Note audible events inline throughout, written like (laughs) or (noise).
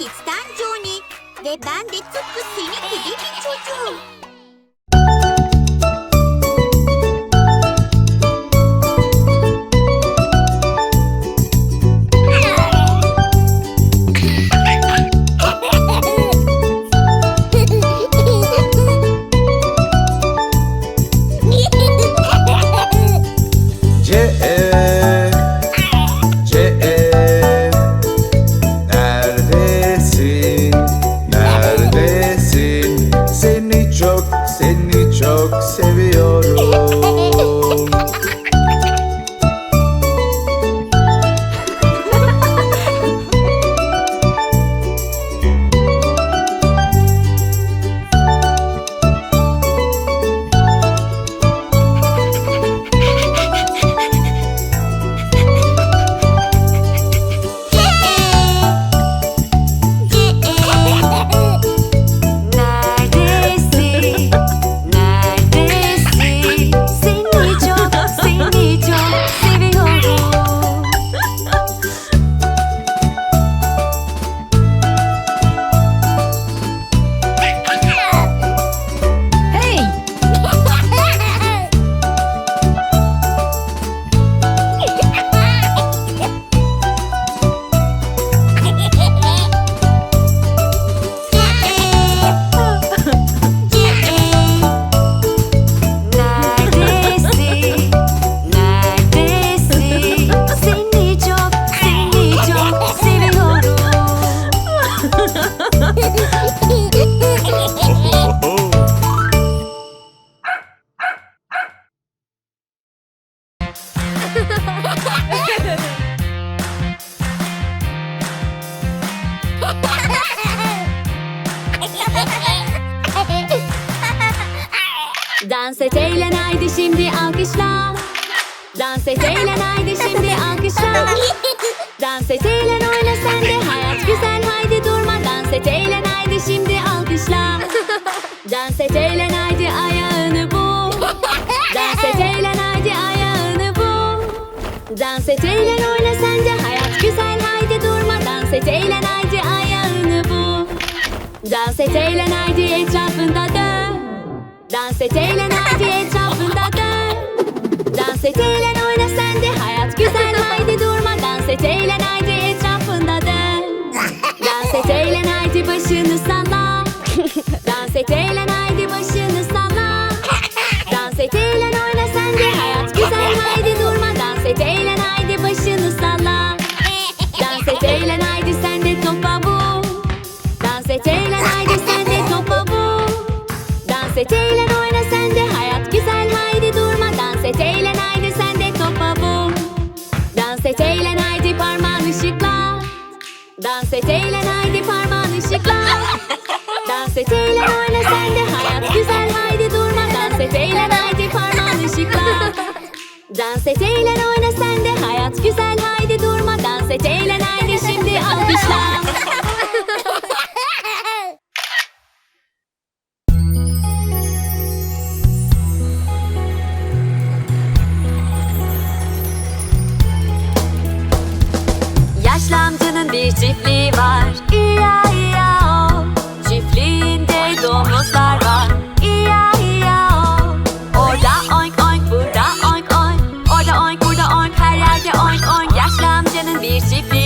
Kids'ten Johnny. Ve ben de tıpkı senin gibi bir çocuğum. Seni çok, seni çok seviyorum. Dans et eğlen oyna sen de Hayat güzel haydi durma Dans et eğlen haydi şimdi alkışla Dans et eğlen haydi ayağını bul Dans et eğlen haydi ayağını bul Dans et eğlen oyna sen de Hayat güzel haydi durma Dans et eğlen haydi ayağını bul Dans et eğlen haydi etrafında dön Dans et eğlen haydi etrafında dön Dans et eğlen oyna sen de Hayat güzel haydi durma Dans et eğlen Evet eğlen haydi başını Oyun hayat güzel haydi durma. Dans et eğlen haydi parmağın ışıkla. Dans et eğlen oyna sen de. Hayat güzel haydi durma. Dans et eğlen haydi aí se.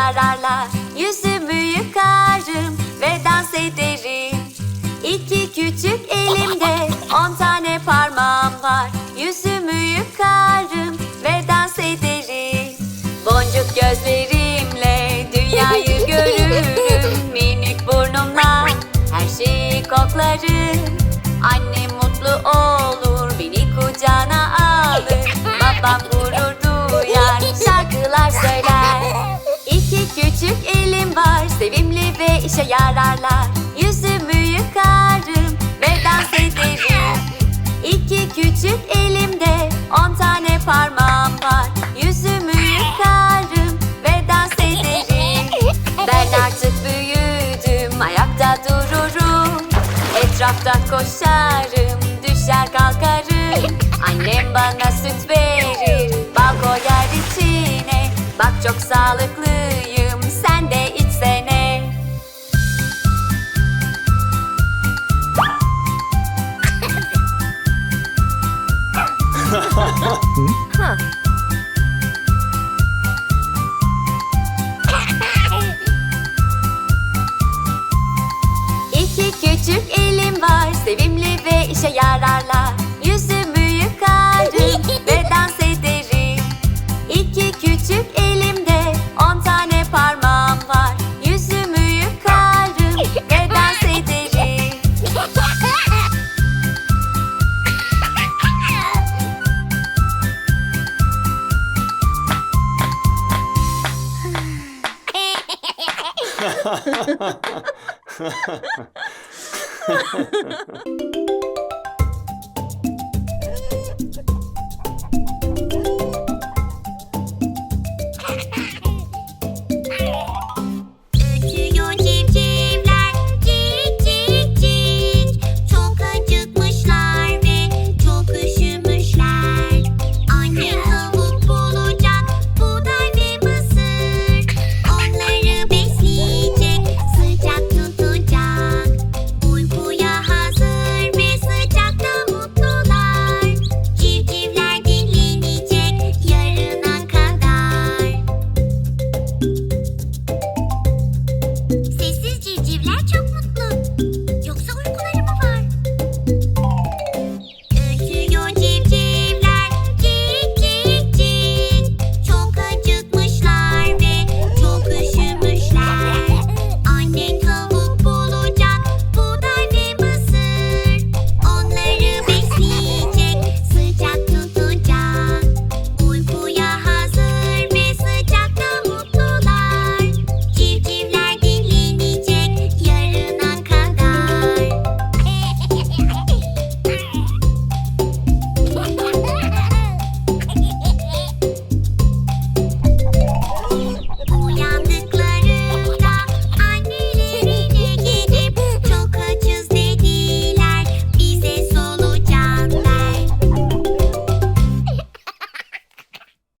Yararlar. Yüzümü yıkarım ve dans ederim. İki küçük elimde on tane parmağım var. Yüzümü yıkarım ve dans ederim. Boncuk gözlerimle dünyayı (laughs) görürüm. Minik burnumla her şeyi koklarım. Annem mutlu olur beni kucağına alır. Babam gurur duyar şarkılar söyler işe yararlar. Yüzümü yıkarım ve dans ederim. İki küçük elimde on tane parmağım var. Yüzümü yıkarım ve dans ederim. Ben artık büyüdüm ayakta dururum. Etrafta koşarım düşer kalkarım. Annem bana süt verir bal koyar içine. Bak çok sağlıklıyım (laughs) (laughs) (laughs)